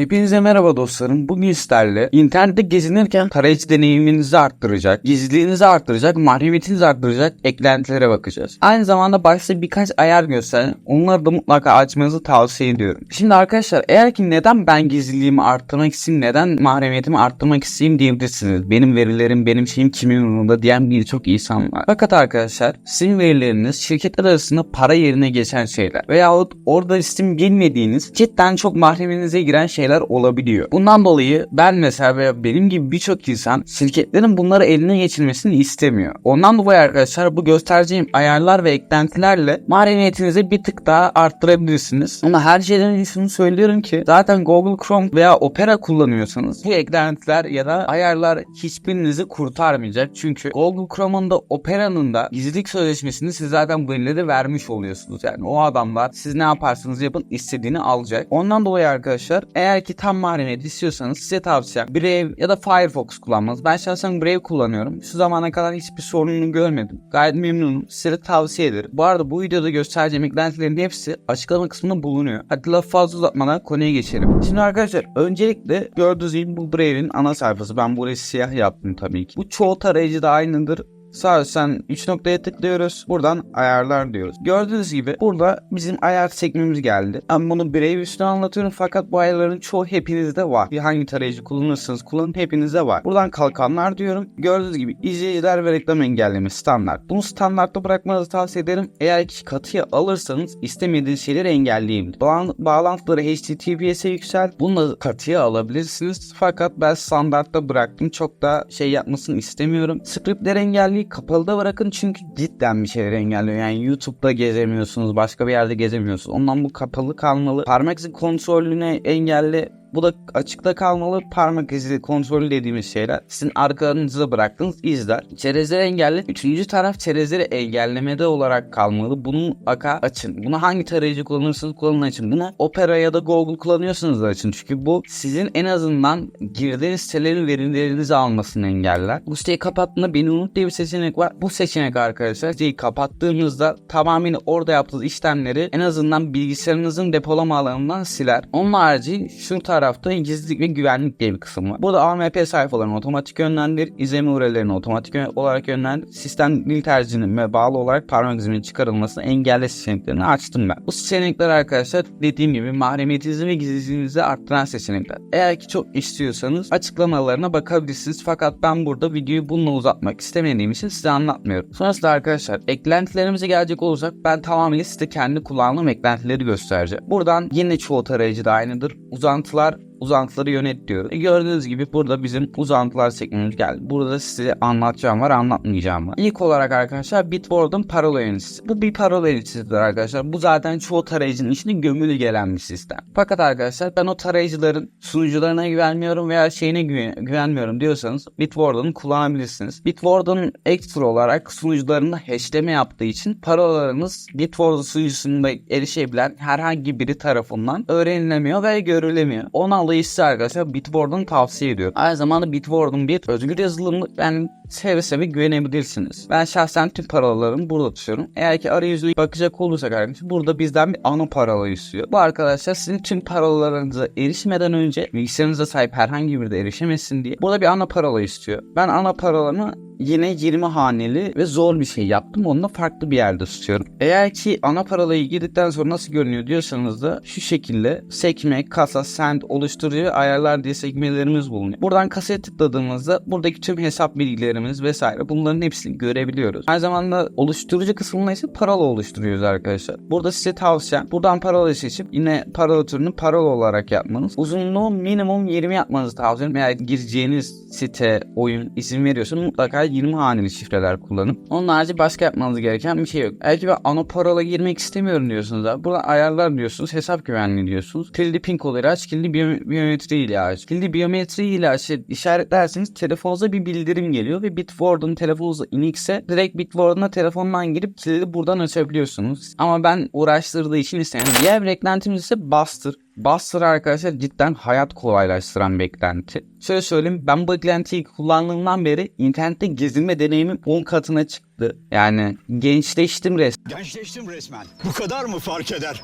Hepinize merhaba dostlarım. Bugün sizlerle internette gezinirken tarayıcı deneyiminizi arttıracak, gizliliğinizi arttıracak, mahremiyetinizi arttıracak eklentilere bakacağız. Aynı zamanda başta birkaç ayar gösteren onları da mutlaka açmanızı tavsiye ediyorum. Şimdi arkadaşlar eğer ki neden ben gizliliğimi arttırmak isteyeyim, neden mahremiyetimi arttırmak isteyeyim diyebilirsiniz. Benim verilerim, benim şeyim kimin umurunda diyen birçok insan var. Fakat arkadaşlar sizin verileriniz şirketler arasında para yerine geçen şeyler veyahut orada isim bilmediğiniz cidden çok mahreminize giren şeyler olabiliyor. Bundan dolayı ben mesela veya benim gibi birçok insan şirketlerin bunları eline geçirmesini istemiyor. Ondan dolayı arkadaşlar bu göstereceğim ayarlar ve eklentilerle mahremiyetinizi bir tık daha arttırabilirsiniz. Ama her şeyden önce şunu söylüyorum ki zaten Google Chrome veya Opera kullanıyorsanız bu eklentiler ya da ayarlar hiçbirinizi kurtarmayacak. Çünkü Google Chrome'un da Opera'nın da gizlilik sözleşmesini siz zaten bu elleri vermiş oluyorsunuz. Yani o adamlar siz ne yaparsanız yapın istediğini alacak. Ondan dolayı arkadaşlar eğer ki tam mahremiyet istiyorsanız size tavsiyem Brave ya da Firefox kullanmanız. Ben şahsen Brave kullanıyorum. Şu zamana kadar hiçbir sorununu görmedim. Gayet memnunum. Size tavsiye ederim. Bu arada bu videoda göstereceğim eklentilerin hepsi açıklama kısmında bulunuyor. Hadi lafı fazla uzatmadan konuya geçelim. Şimdi arkadaşlar öncelikle gördüğünüz gibi bu Brave'in ana sayfası. Ben burayı siyah yaptım tabii ki. Bu çoğu tarayıcıda aynıdır. Sağ sen 3 noktaya tıklıyoruz. Buradan ayarlar diyoruz. Gördüğünüz gibi burada bizim ayar sekmemiz geldi. Ben bunu birey üstüne anlatıyorum fakat bu ayarların çoğu hepinizde var. Bir hangi tarayıcı kullanırsanız kullanın hepinizde var. Buradan kalkanlar diyorum. Gördüğünüz gibi izleyiciler ve reklam engelleme standart. Bunu standartta bırakmanızı tavsiye ederim. Eğer ki katıya alırsanız istemediğiniz şeyleri engelleyebilir. Bağlan- bağlantıları HTTPS'e yüksel. Bunu katıya alabilirsiniz. Fakat ben standartta bıraktım. Çok da şey yapmasını istemiyorum. Scriptleri engelleyin kapalıda bırakın çünkü cidden bir şeyler engelliyor. Yani YouTube'da gezemiyorsunuz, başka bir yerde gezemiyorsunuz. Ondan bu kapalı kalmalı. Parmak izi kontrolüne engelle. Bu da açıkta kalmalı. Parmak izi kontrolü dediğimiz şeyler sizin arkanıza bıraktığınız izler. Çerezleri engelle. Üçüncü taraf çerezleri engellemede olarak kalmalı. Bunu aka açın. Bunu hangi tarayıcı kullanırsanız kullanın açın. Bunu Opera ya da Google kullanıyorsanız da açın. Çünkü bu sizin en azından girdiğiniz sitelerin verilerinizi almasını engeller. Bu siteyi kapattığında beni unut diye bir seçenek var. Bu seçenek arkadaşlar siteyi kapattığınızda tamamen orada yaptığınız işlemleri en azından bilgisayarınızın depolama alanından siler. Onun harici şu tarafta gizlilik ve güvenlik diye bir kısım var. Burada AMP sayfalarını otomatik yönlendir, izleme URL'lerini otomatik olarak yönlendir, sistem dil tercihinin ve bağlı olarak parmak izinin çıkarılmasını engelle seçeneklerini açtım ben. Bu seçenekler arkadaşlar dediğim gibi mahremiyetinizi ve gizliliğinizi arttıran seçenekler. Eğer ki çok istiyorsanız açıklamalarına bakabilirsiniz. Fakat ben burada videoyu bununla uzatmak istemediğim için size anlatmıyorum. Sonrasında arkadaşlar eklentilerimize gelecek olursak ben tamamıyla size kendi kullandığım eklentileri göstereceğim. Buradan yine çoğu tarayıcı da aynıdır. Uzantılar uzantıları yönet diyoruz. E gördüğünüz gibi burada bizim uzantılar sekmemiz geldi. Burada size anlatacağım var anlatmayacağım var. İlk olarak arkadaşlar Bitwarden parola yöneticisi. Bu bir parola yöneticisidir arkadaşlar. Bu zaten çoğu tarayıcının içine gömülü gelen bir sistem. Fakat arkadaşlar ben o tarayıcıların sunucularına güvenmiyorum veya şeyine güven- güvenmiyorum diyorsanız Bitwarden'ı kullanabilirsiniz. Bitwarden ekstra olarak sunucularında hashleme yaptığı için parolalarınız Bitwarden sunucusunda erişebilen herhangi biri tarafından öğrenilemiyor ve görülemiyor. Onu dolayı size arkadaşlar Bitwarden'ı tavsiye ediyorum. Aynı zamanda Bitwarden bir özgür yazılımlı yani seve seve güvenebilirsiniz. Ben şahsen tüm parolalarımı burada tutuyorum. Eğer ki arayüzüne bakacak olursak arkadaşlar burada bizden bir ana parola istiyor. Bu arkadaşlar sizin tüm parolalarınıza erişmeden önce bilgisayarınıza sahip herhangi biri de erişemesin diye burada bir ana parola istiyor. Ben ana parolamı yine 20 haneli ve zor bir şey yaptım. Onu da farklı bir yerde tutuyorum. Eğer ki ana parolayı girdikten sonra nasıl görünüyor diyorsanız da şu şekilde sekme, kasa, send, oluşturucu ayarlar diye sekmelerimiz bulunuyor. Buradan kasaya tıkladığımızda buradaki tüm hesap bilgilerimiz vesaire bunların hepsini görebiliyoruz. Aynı zamanda oluşturucu kısmında ise parola oluşturuyoruz arkadaşlar. Burada size tavsiyem buradan parola seçip yine parola türünü parola olarak yapmanız. Uzunluğu minimum 20 yapmanızı tavsiye ederim. Eğer gireceğiniz site, oyun isim veriyorsa mutlaka 20 haneli şifreler kullanın. Onun harici başka yapmanız gereken bir şey yok. Eğer ki ben ana parola girmek istemiyorum diyorsunuz abi. Buradan ayarlar diyorsunuz. Hesap güvenliği diyorsunuz. Kilidi pin ile aç. Kilidi biyo- biyometri ile aç. Kilidi biyometri ile aç işaretlerseniz telefonunuza bir bildirim geliyor ve Bitwarden telefonunuzda inikse direkt Bitwarden'a telefondan girip kilidi buradan açabiliyorsunuz. Ama ben uğraştırdığı için istemiyorum. Diğer bir eklentimiz ise Buster. Buster arkadaşlar cidden hayat kolaylaştıran bir eklenti. Şöyle söyleyeyim ben bu eklentiyi kullandığımdan beri internette gezinme deneyimim 10 katına çıktı. Yani gençleştim resmen. Gençleştim resmen. Bu kadar mı fark eder?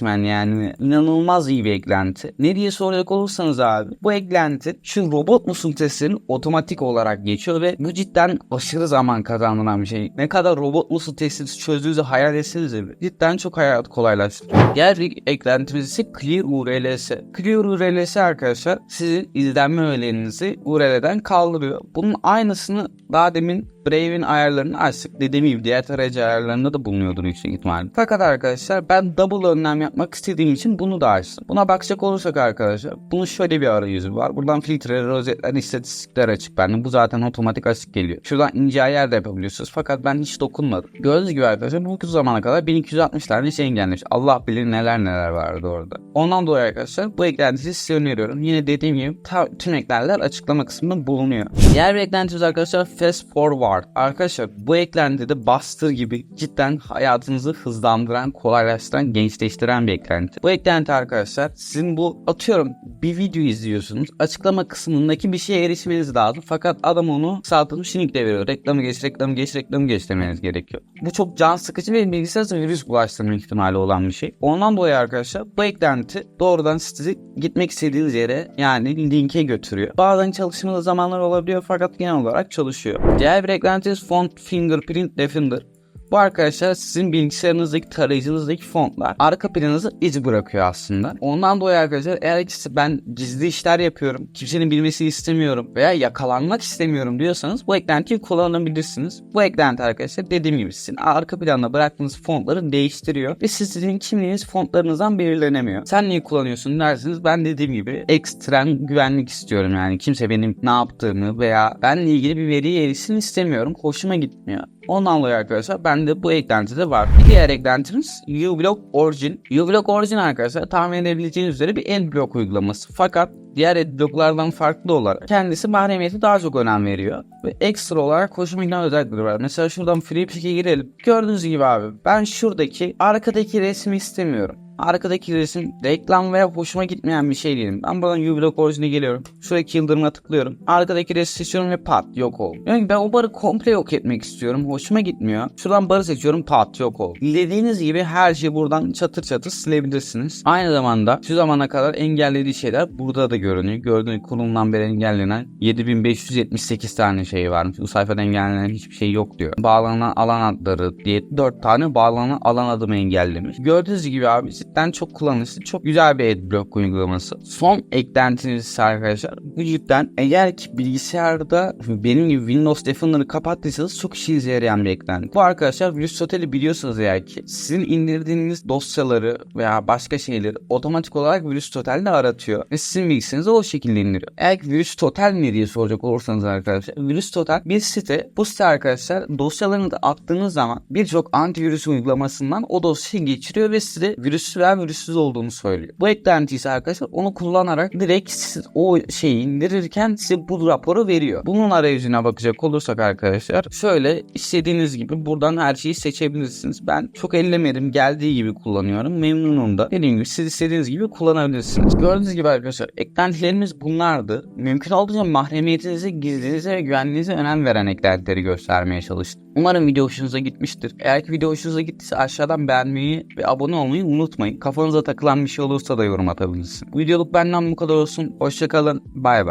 Hitman yani inanılmaz iyi bir eklenti. Ne diye soracak olursanız abi bu eklenti şu robot musun testinin otomatik olarak geçiyor ve bu cidden aşırı zaman kazandıran bir şey. Ne kadar robot musun testini çözdüğünüzü hayal etsenize bir. Cidden çok hayat kolaylaştırıyor. Diğer eklentimiz ise Clear URLS. Clear URLS arkadaşlar sizin izlenme öğelerinizi URL'den kaldırıyor. Bunun aynısını daha demin Brave'in ayarlarını açtık. Dediğim gibi diğer tarayıcı ayarlarında da bulunuyordur yüksek ihtimalle. Fakat arkadaşlar ben double önlem yapmak istediğim için bunu da açtım. Buna bakacak olursak arkadaşlar bunun şöyle bir arayüzü var. Buradan filtre, rozetler, istatistikler açık bende. Bu zaten otomatik açık geliyor. Şuradan ince ayar da yapabiliyorsunuz. Fakat ben hiç dokunmadım. Gördüğünüz gibi arkadaşlar bu zamana kadar 1260 tane şey engellemiş. Allah bilir neler neler vardı orada. Ondan dolayı arkadaşlar bu eklentiyi size öneriyorum. Yine dediğim gibi tüm eklentiler açıklama kısmında bulunuyor. Diğer bir eklentimiz arkadaşlar Fast Forward. Arkadaşlar bu eklentide Buster gibi cidden hayatınızı hızlandıran, kolaylaştıran, gençleştiren bir eklenti. Bu eklenti arkadaşlar sizin bu atıyorum bir video izliyorsunuz. Açıklama kısmındaki bir şeye erişmeniz lazım. Fakat adam onu kısaltılmış linkle veriyor. Reklamı geç, reklamı geç, reklamı geç demeniz gerekiyor. Bu çok can sıkıcı ve bilgisayarınıza virüs bulaştırma ihtimali olan bir şey. Ondan dolayı arkadaşlar bu eklenti doğrudan sizi gitmek istediğiniz yere yani linke götürüyor. Bazen çalışmalı zamanlar olabiliyor fakat genel olarak çalışıyor. Diğer bir eklentimiz Font Fingerprint Defender. Bu arkadaşlar sizin bilgisayarınızdaki tarayıcınızdaki fontlar arka planınızı iz bırakıyor aslında. Ondan dolayı arkadaşlar eğer ki ben gizli işler yapıyorum, kimsenin bilmesini istemiyorum veya yakalanmak istemiyorum diyorsanız bu eklentiyi kullanabilirsiniz. Bu eklenti arkadaşlar dediğim gibi sizin arka planda bıraktığınız fontları değiştiriyor ve sizin kimliğiniz fontlarınızdan belirlenemiyor. Sen niye kullanıyorsun dersiniz ben dediğim gibi ekstrem güvenlik istiyorum yani kimse benim ne yaptığımı veya benle ilgili bir veriye erişsin istemiyorum. Hoşuma gitmiyor. Ondan dolayı arkadaşlar bende bu eklenti de var. Bir diğer eklentimiz uBlock Origin. uBlock Origin arkadaşlar tahmin edebileceğiniz üzere bir adblock uygulaması. Fakat diğer adblocklardan farklı olarak kendisi mahremiyete daha çok önem veriyor. Ve ekstra olarak hoşuma giden özellikleri var. Mesela şuradan free pick'e girelim. Gördüğünüz gibi abi ben şuradaki arkadaki resmi istemiyorum. Arkadaki resim reklam veya hoşuma gitmeyen bir şey diyelim. Ben buradan uBlock Origin'e geliyorum. Şuradaki yıldırıma tıklıyorum. Arkadaki resmi seçiyorum ve pat yok oldu. Yani ben o barı komple yok etmek istiyorum. Hoşuma gitmiyor. Şuradan barı seçiyorum pat yok oldu. Dilediğiniz gibi her şeyi buradan çatır çatır silebilirsiniz. Aynı zamanda şu zamana kadar engellediği şeyler burada da görünüyor. Gördüğünüz kurulundan beri engellenen 7578 tane şey varmış. Bu sayfada engellenen hiçbir şey yok diyor. Bağlanan alan adları diye 4 tane bağlanan alan adımı engellemiş. Gördüğünüz gibi abi cidden çok kullanışlı, çok güzel bir adblock uygulaması. Son eklentiniz ise arkadaşlar bu cidden eğer ki bilgisayarda benim gibi Windows Defender'ı kapattıysanız çok işe yarayan bir eklenti. Bu arkadaşlar Virüs Total'i biliyorsanız eğer ki sizin indirdiğiniz dosyaları veya başka şeyleri otomatik olarak Virüs Total'de aratıyor ve sizin bilgisayarınıza o şekilde indiriyor. Eğer ki Virüs Total ne diye soracak olursanız arkadaşlar Virüs Total bir site. Bu site arkadaşlar dosyalarını da attığınız zaman birçok antivirüs uygulamasından o dosyayı geçiriyor ve size virüsü veya virüsüz olduğunu söylüyor. Bu eklenti ise arkadaşlar onu kullanarak direkt siz o şeyi indirirken size bu raporu veriyor. Bunun arayüzüne bakacak olursak arkadaşlar şöyle istediğiniz gibi buradan her şeyi seçebilirsiniz. Ben çok ellemedim. Geldiği gibi kullanıyorum. Memnunum da. Dediğim gibi siz istediğiniz gibi kullanabilirsiniz. Gördüğünüz gibi arkadaşlar eklentilerimiz bunlardı. Mümkün olduğunca mahremiyetinize, gizliliğinize ve güvenliğinize önem veren eklentileri göstermeye çalıştım. Umarım video hoşunuza gitmiştir. Eğer ki video hoşunuza gittiyse aşağıdan beğenmeyi ve abone olmayı unutmayın. Kafanıza takılan bir şey olursa da yorum atabilirsiniz. Videoluk benden bu kadar olsun. Hoşçakalın. Bay bay.